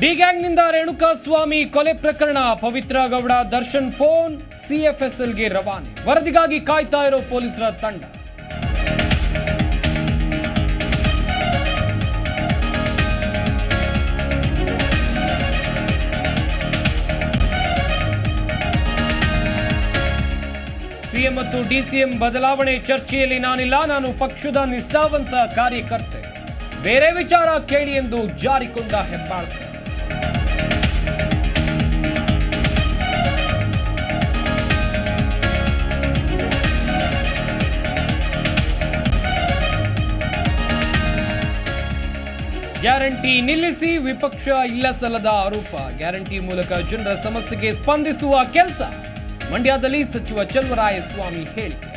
D ಗ್ಯಾಂಗ್ನಿಂದ Renuka Swamy ಕೊಲೆ ಪ್ರಕರಣ, Pavithra Gowda Darshan phone ಸಿಎಫ್ಎಸ್ಎಲ್ಗೆ ರವಾನೆ. ವರದಿಗಾಗಿ ಕಾಯ್ತಾ ಇರೋ ಪೊಲೀಸರ ತಂಡ. ಸಿಎಂ ಮತ್ತು ಡಿಸಿಎಂ ಬದಲಾವಣೆ ಚರ್ಚೆಯಲ್ಲಿ ನಾನಿಲ್ಲ, ನಾನು ಪಕ್ಷದ ನಿಷ್ಠಾವಂತ ಕಾರ್ಯಕರ್ತೆ. ಬೇರೆ ವಿಚಾರ ಕೇಳಿ ಎಂದು ಜಾರಿಕೊಂಡ ಹೆಬ್ಬಾಳ್ಕರ್. ಗ್ಯಾರಂಟಿ ನಿಲ್ಲಿಸಿ ವಿಪಕ್ಷ ಇಲ್ಲ ಸಲ್ಲದ ಆರೋಪ. ಗ್ಯಾರಂಟಿ ಮೂಲಕ ಜನರ ಸಮಸ್ಯೆಗೆ ಸ್ಪಂದಿಸುವ ಕೆಲಸ. ಮಂಡ್ಯದಲ್ಲಿ ಸಚಿವ ಚಲುವರಾಯ ಸ್ವಾಮಿ ಹೇಳಿಕೆ.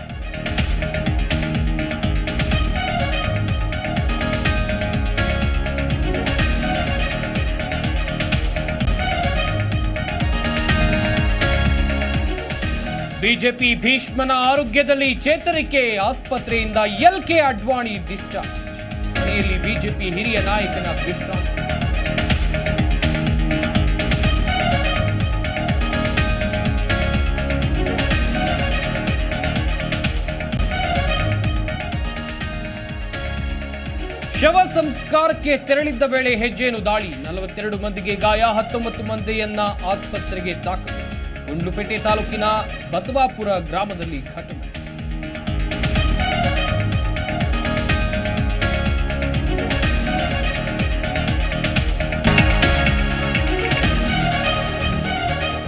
ಬಿಜೆಪಿ ಭೀಷ್ಮನ ಆರೋಗ್ಯದಲ್ಲಿ ಚೇತರಿಕೆ ಆಸ್ಪತ್ರೆಯಿಂದ ಎಲ್ಕೆ ಅಡ್ವಾಣಿ ಡಿಸ್ಚಾರ್ಜ್. ಮನೆಯಲ್ಲಿ ಬಿಜೆಪಿ ಹಿರಿಯ ನಾಯಕನ ವಿಶ್ರಾಂತಿ ಶವ ಸಂಸ್ಕಾರಕ್ಕೆ ತೆರಳಿದ್ದ ವೇಳೆ ಹೆಜ್ಜೆಯನ್ನು ದಾಳಿ. ನಲವತ್ತೆರಡು ಮಂದಿಗೆ ಗಾಯ, ಹತ್ತೊಂಬತ್ತು ಮಂದಿಯನ್ನ ಆಸ್ಪತ್ರೆಗೆ ದಾಖಲು. ಗುಂಡ್ಲುಪೇಟೆ ತಾಲೂಕಿನ ಬಸವಾಪುರ ಗ್ರಾಮದಲ್ಲಿ ಘಟನೆ